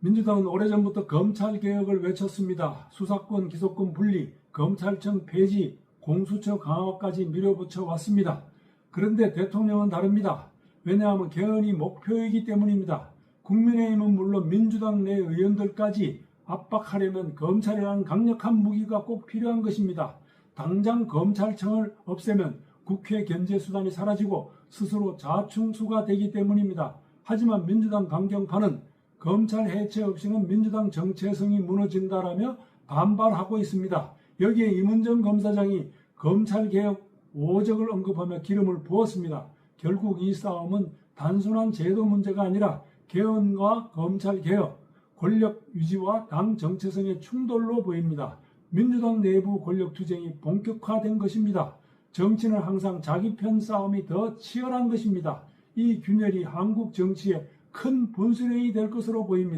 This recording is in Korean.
민주당은 오래전부터 검찰개혁을 외쳤습니다. 수사권, 기소권 분리, 검찰청 폐지, 공수처 강화까지 밀어붙여 왔습니다. 그런데 대통령은 다릅니다. 왜냐하면 개헌이 목표이기 때문입니다. 국민의힘은 물론 민주당 내 의원들까지 압박하려면 검찰이라는 강력한 무기가 꼭 필요한 것입니다. 당장 검찰청을 없애면 국회 견제 수단이 사라지고 스스로 자충수가 되기 때문입니다. 하지만 민주당 강경파는 검찰 해체 없이는 민주당 정체성이 무너진다라며 반발하고 있습니다. 여기에 임은정 검사장이 검찰개혁 오적을 언급하며 기름을 부었습니다. 결국 이 싸움은 단순한 제도 문제가 아니라 개헌과 검찰개혁, 권력 유지와 당 정체성의 충돌로 보입니다. 민주당 내부 권력 투쟁이 본격화된 것입니다. 정치는 항상 자기 편 싸움이 더 치열한 것입니다. 이 균열이 한국 정치의 큰 분수령이 될 것으로 보입니다.